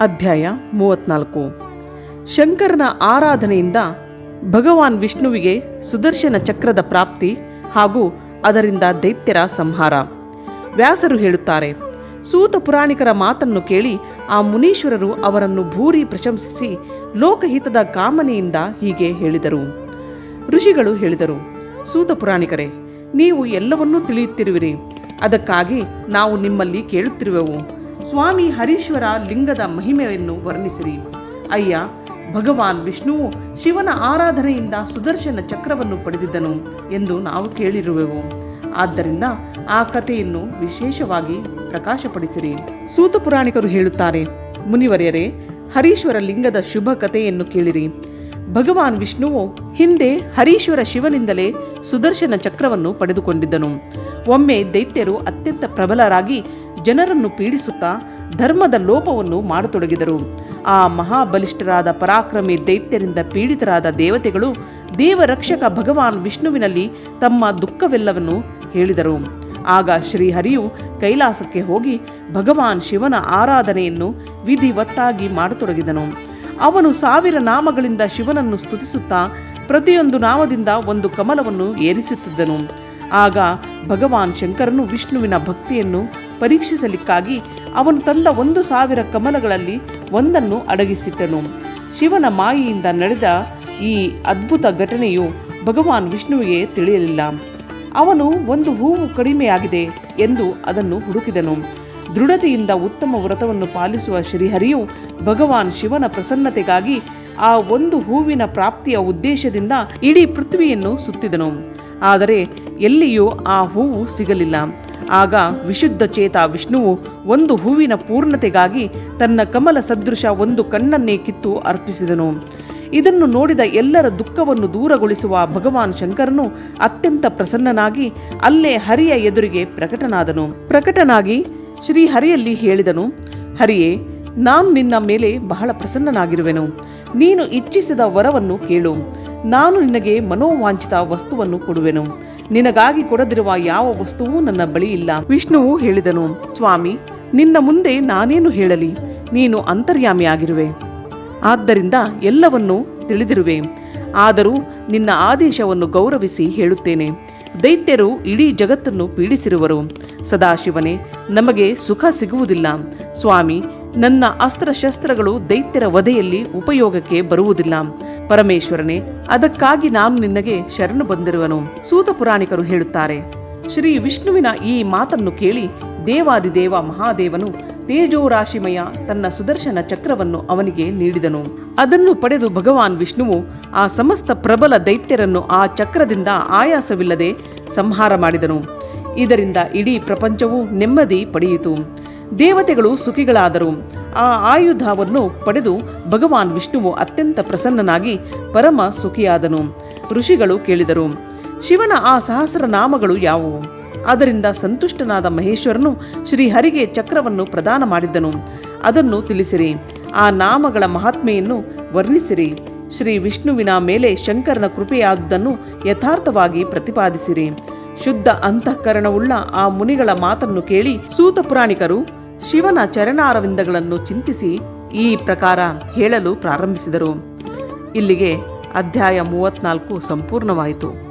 ಅಧ್ಯಾಯ ಮೂವತ್ನಾಲ್ಕು. ಶಂಕರನ ಆರಾಧನೆಯಿಂದ ಭಗವಾನ್ ವಿಷ್ಣುವಿಗೆ ಸುದರ್ಶನ ಚಕ್ರದ ಪ್ರಾಪ್ತಿ ಹಾಗೂ ಅದರಿಂದ ದೈತ್ಯರ ಸಂಹಾರ. ವ್ಯಾಸರು ಹೇಳುತ್ತಾರೆ, ಸೂತ ಪುರಾಣಿಕರ ಮಾತನ್ನು ಕೇಳಿ ಆ ಮುನೀಶ್ವರರು ಅವರನ್ನು ಭೂರಿ ಪ್ರಶಂಸಿಸಿ ಲೋಕಹಿತದ ಕಾಮನೆಯಿಂದ ಹೀಗೆ ಹೇಳಿದರು. ಋಷಿಗಳು ಹೇಳಿದರು, ಸೂತ ಪುರಾಣಿಕರೇ, ನೀವು ಎಲ್ಲವನ್ನೂ ತಿಳಿಯುತ್ತಿರುವಿರಿ. ಅದಕ್ಕಾಗಿ ನಾವು ನಿಮ್ಮಲ್ಲಿ ಕೇಳುತ್ತಿರುವೆವು. ಸ್ವಾಮಿ ಹರೀಶ್ವರ ಲಿಂಗದ ಮಹಿಮೆಯನ್ನು ವರ್ಣಿಸಿರಿ. ಅಯ್ಯ, ಭಗವಾನ್ ವಿಷ್ಣುವು ಶಿವನ ಆರಾಧನೆಯಿಂದ ಸುದರ್ಶನ ಚಕ್ರವನ್ನು ಪಡೆದಿದ್ದನು ಎಂದು ನಾವು ಕೇಳಿರುವೆವು. ಆದ್ದರಿಂದ ಆ ಕಥೆಯನ್ನು ವಿಶೇಷವಾಗಿ ಪ್ರಕಾಶಪಡಿಸಿರಿ. ಸೂತ ಪುರಾಣಿಕರು ಹೇಳುತ್ತಾರೆ, ಮುನಿವರ್ಯರೇ, ಹರೀಶ್ವರ ಲಿಂಗದ ಶುಭ ಕಥೆಯನ್ನು ಕೇಳಿರಿ. ಭಗವಾನ್ ವಿಷ್ಣುವು ಹಿಂದೆ ಹರೀಶ್ವರ ಶಿವನಿಂದಲೇ ಸುದರ್ಶನ ಚಕ್ರವನ್ನು ಪಡೆದುಕೊಂಡಿದ್ದನು. ಒಮ್ಮೆ ದೈತ್ಯರು ಅತ್ಯಂತ ಪ್ರಬಲರಾಗಿ ಜನರನ್ನು ಪೀಡಿಸುತ್ತಾ ಧರ್ಮದ ಲೋಪವನ್ನು ಮಾಡತೊಡಗಿದರು. ಆ ಮಹಾಬಲಿಷ್ಠರಾದ ಪರಾಕ್ರಮಿ ದೈತ್ಯರಿಂದ ಪೀಡಿತರಾದ ದೇವತೆಗಳು ದೇವರಕ್ಷಕ ಭಗವಾನ್ ವಿಷ್ಣುವಿನಲ್ಲಿ ತಮ್ಮ ದುಃಖವೆಲ್ಲವನ್ನು ಹೇಳಿದರು. ಆಗ ಶ್ರೀಹರಿಯು ಕೈಲಾಸಕ್ಕೆ ಹೋಗಿ ಭಗವಾನ್ ಶಿವನ ಆರಾಧನೆಯನ್ನು ವಿಧಿವತ್ತಾಗಿ ಮಾಡತೊಡಗಿದನು. ಅವನು ಸಾವಿರ ನಾಮಗಳಿಂದ ಶಿವನನ್ನು ಸ್ತುತಿಸುತ್ತಾ ಪ್ರತಿಯೊಂದು ನಾಮದಿಂದ ಒಂದು ಕಮಲವನ್ನು ಏರಿಸುತ್ತಿದ್ದನು. ಆಗ ಭಗವಾನ್ ಶಂಕರನು ವಿಷ್ಣುವಿನ ಭಕ್ತಿಯನ್ನು ಪರೀಕ್ಷಿಸಲಿಕ್ಕಾಗಿ ಅವನು ತಂದ ಒಂದು ಸಾವಿರ ಕಮಲಗಳಲ್ಲಿ ಒಂದನ್ನು ಅಡಗಿಸಿಟ್ಟನು. ಶಿವನ ಮಾಯಿಯಿಂದ ನಡೆದ ಈ ಅದ್ಭುತ ಘಟನೆಯು ಭಗವಾನ್ ವಿಷ್ಣುವಿಗೆ ತಿಳಿಯಲಿಲ್ಲ. ಅವನು ಒಂದು ಹೂವು ಕಡಿಮೆಯಾಗಿದೆ ಎಂದು ಅದನ್ನು ಹುಡುಕಿದನು. ದೃಢತೆಯಿಂದ ಉತ್ತಮ ವ್ರತವನ್ನು ಪಾಲಿಸುವ ಶ್ರೀಹರಿಯು ಭಗವಾನ್ ಶಿವನ ಪ್ರಸನ್ನತೆಗಾಗಿ ಆ ಒಂದು ಹೂವಿನ ಪ್ರಾಪ್ತಿಯ ಉದ್ದೇಶದಿಂದ ಇಡೀ ಪೃಥ್ವಿಯನ್ನು ಸುತ್ತಿದನು. ಆದರೆ ಎಲ್ಲಿಯೂ ಆ ಹೂವು ಸಿಗಲಿಲ್ಲ. ಆಗ ವಿಶುದ್ಧ ಚೇತ ವಿಷ್ಣುವು ಒಂದು ಹೂವಿನ ಪೂರ್ಣತೆಗಾಗಿ ತನ್ನ ಕಮಲ ಸದೃಶ ಒಂದು ಕಣ್ಣನ್ನೇ ಕಿತ್ತು ಅರ್ಪಿಸಿದನು. ಇದನ್ನು ನೋಡಿದ ಎಲ್ಲರ ದುಃಖವನ್ನು ದೂರಗೊಳಿಸುವ ಭಗವಾನ್ ಶಂಕರನು ಅತ್ಯಂತ ಪ್ರಸನ್ನನಾಗಿ ಅಲ್ಲೇ ಹರಿಯ ಎದುರಿಗೆ ಪ್ರಕಟನಾದನು. ಪ್ರಕಟನಾಗಿ ಶ್ರೀ ಹರಿಯಲ್ಲಿ ಹೇಳಿದನು, ಹರಿಯೇ, ನಾನು ನಿನ್ನ ಮೇಲೆ ಬಹಳ ಪ್ರಸನ್ನನಾಗಿರುವೆನು. ನೀನು ಇಚ್ಛಿಸಿದ ವರವನ್ನು ಕೇಳು. ನಾನು ನಿನಗೆ ಮನೋವಾಂಛಿತ ವಸ್ತುವನ್ನು ಕೊಡುವೆನು. ನಿನಗಾಗಿ ಕೊಡದಿರುವ ಯಾವ ವಸ್ತುವೂ ನನ್ನ ಬಳಿ ಇಲ್ಲ. ವಿಷ್ಣುವು ಹೇಳಿದನು, ಸ್ವಾಮಿ, ನಿನ್ನ ಮುಂದೆ ನಾನೇನು ಹೇಳಲಿ? ನೀನು ಅಂತರ್ಯಾಮಿಯಾಗಿರುವೆ. ಆದ್ದರಿಂದ ಎಲ್ಲವನ್ನೂ ತಿಳಿದಿರುವೆ. ಆದರೂ ನಿನ್ನ ಆದೇಶವನ್ನು ಗೌರವಿಸಿ ಹೇಳುತ್ತೇನೆ. ದೈತ್ಯರು ಇಡೀ ಜಗತ್ತನ್ನು ಪೀಡಿಸಿರುವರು. ಸದಾಶಿವನೇ, ನಮಗೆ ಸುಖ ಸಿಗುವುದಿಲ್ಲ. ಸ್ವಾಮಿ ನನ್ನ ಅಸ್ತ್ರಶಸ್ತ್ರಗಳು ದೈತ್ಯರ ವಧೆಯಲ್ಲಿ ಉಪಯೋಗಕ್ಕೆ ಬರುವುದಿಲ್ಲ. ಪರಮೇಶ್ವರನೇ, ಅದಕ್ಕಾಗಿ ನಾನು ನಿನಗೆ ಶರಣು ಬಂದಿರುವನು, ಸೂತ ಪುರಾಣಿಕರು ಹೇಳುತ್ತಾರೆ. ಶ್ರೀ ವಿಷ್ಣುವಿನ ಈ ಮಾತನ್ನು ಕೇಳಿ ದೇವಾದಿದೇವ ಮಹಾದೇವನು ತೇಜೋರಾಶಿಮಯ ತನ್ನ ಸುದರ್ಶನ ಚಕ್ರವನ್ನು ಅವನಿಗೆ ನೀಡಿದನು. ಅದನ್ನು ಪಡೆದು ಭಗವಾನ್ ವಿಷ್ಣುವು ಆ ಸಮಸ್ತ ಪ್ರಬಲ ದೈತ್ಯರನ್ನು ಆ ಚಕ್ರದಿಂದ ಆಯಾಸವಿಲ್ಲದೆ ಸಂಹಾರ ಮಾಡಿದನು. ಇದರಿಂದ ಇಡೀ ಪ್ರಪಂಚವು ನೆಮ್ಮದಿ ಪಡೆಯಿತು. ದೇವತೆಗಳು ಸುಖಿಗಳಾದರು. ಆ ಆಯುಧವನ್ನು ಪಡೆದು ಭಗವಾನ್ ವಿಷ್ಣುವು ಅತ್ಯಂತ ಪ್ರಸನ್ನನಾಗಿ ಪರಮ ಸುಖಿಯಾದನು. ಋಷಿಗಳು ಕೇಳಿದರು, ಶಿವನ ಆ ಸಹಸ್ರ ನಾಮಗಳು ಯಾವುವು? ಅದರಿಂದ ಸಂತುಷ್ಟನಾದ ಮಹೇಶ್ವರನು ಶ್ರೀಹರಿಗೆ ಚಕ್ರವನ್ನು ಪ್ರದಾನ ಮಾಡಿದ್ದನು. ಅದನ್ನು ತಿಳಿಸಿರಿ. ಆ ನಾಮಗಳ ಮಹಾತ್ಮೆಯನ್ನು ವರ್ಣಿಸಿರಿ. ಶ್ರೀ ವಿಷ್ಣುವಿನ ಮೇಲೆ ಶಂಕರನ ಕೃಪೆಯಾದುದನ್ನು ಯಥಾರ್ಥವಾಗಿ ಪ್ರತಿಪಾದಿಸಿರಿ. ಶುದ್ಧ ಅಂತಃಕರಣವುಳ್ಳ ಆ ಮುನಿಗಳ ಮಾತನ್ನು ಕೇಳಿ ಸೂತ ಪುರಾಣಿಕರು ಶಿವನ ಚರಣಾರವಿಂದಗಳನ್ನು ಚಿಂತಿಸಿ ಈ ಪ್ರಕಾರ ಹೇಳಲು ಪ್ರಾರಂಭಿಸಿದರು. ಇಲ್ಲಿಗೆ ಅಧ್ಯಾಯ ಮೂವತ್ನಾಲ್ಕು ಸಂಪೂರ್ಣವಾಯಿತು.